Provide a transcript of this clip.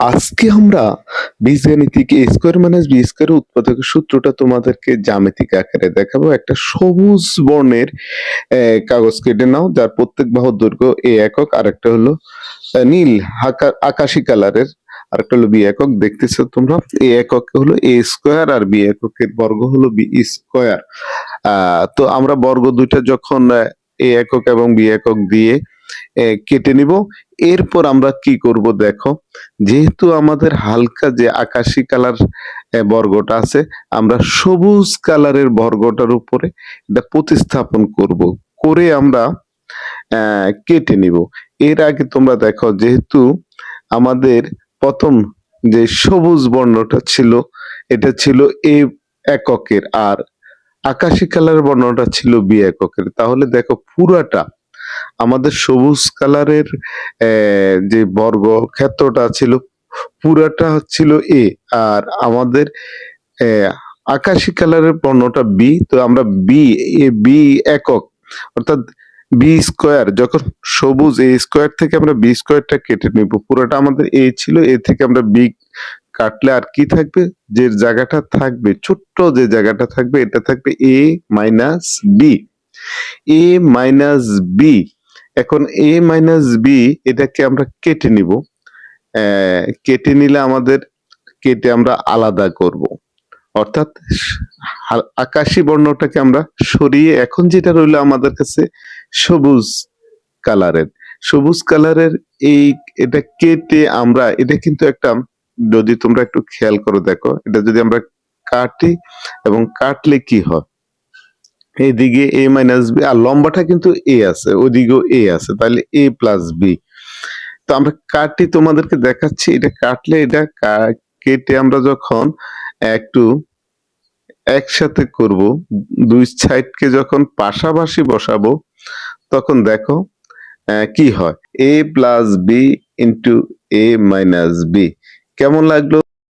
আজকে আমরা বীজগাণিতিক স্কোয়ার মাইনাস বি স্কোয়ার উৎপাদকের সূত্রটা তোমাদেরকে জ্যামিতিক আকারে দেখাবো। একটা সবুজ বর্ণের কাগজ কেটে নাও, যার প্রত্যেক বাহুর দৈর্ঘ্য এ একক আর একটা হলো নীল আকাশি কালারের আর একটা হলো বি একক। দেখতেছো তোমরা? এ একক হলো এ স্কোয়ার আর বি এককের বর্গ হলো বি স্কোয়ার তো আমরা বর্গ দুইটা যখন, এ একক এবং বি একক দিয়ে কেটে নিব। এরপর আমরা কি করব দেখো, যেহেতু আমাদের হালকা যে আকাশি কালার বর্গটা আছে, আমরা সবুজ কালারের বর্গটার উপরে এটা প্রতিস্থাপন করব। করে আমরা কেটে নিব। এর আগে তোমরা দেখো, যেহেতু আমাদের প্রথম যে সবুজ বর্ণটা ছিল, এটা ছিল এ এককের, আর আকাশি কালার বর্ণটা ছিল বি এককের। তাহলে দেখো পুরাটা আমাদের সবুজ কালারের যে বর্গ ক্ষেত্রটা ছিল, পুরাটা ছিল এ। আর আমাদের আকাশি কালারের পণ্যটা বি তো আমরা বি বি একক, অর্থাৎ বি স্কোয়ার যখন সবুজ, এ স্কোয়ার থেকে আমরা বি স্কোয়ারটা কেটে নিব। পুরোটা আমাদের এ ছিল, এ থেকে আমরা বি কাটলে আর কি থাকবে? যে জায়গাটা থাকবে, ছোট্ট যে জায়গাটা থাকবে, এটা থাকবে A minus B A minus B এখন এ মাইনাস বি এটাকে আমরা কেটে নিব। কেটে নিলে আমাদের, কেটে আমরা আলাদা করব। অর্থাৎ আকাশি বর্ণটাকে আমরা সরিয়ে এখন যেটা রইল আমাদের কাছে সবুজ কালারের। সবুজ কালারের এই, এটা কেটে আমরা, এটা কিন্তু একটা, যদি তোমরা একটু খেয়াল করে দেখো, এটা যদি আমরা কাটি এবং কাটলে কি হয়? এইদিকে এ মাইনাস বি আর লম্বাটা কিন্তু এ আছে ওইদিকেও এ আছে, তাহলে এ প্লাস বি তো আমরা কাটি তোমাদেরকে দেখাচ্ছি, এটা কাটলে এটা কেটে আমরা যখন একটু একসাথে করব, দুই সাইডকে যখন পাশাপাশি বসাবো, তখন দেখো কি হয়? A plus B into A minus B কেমন লাগল?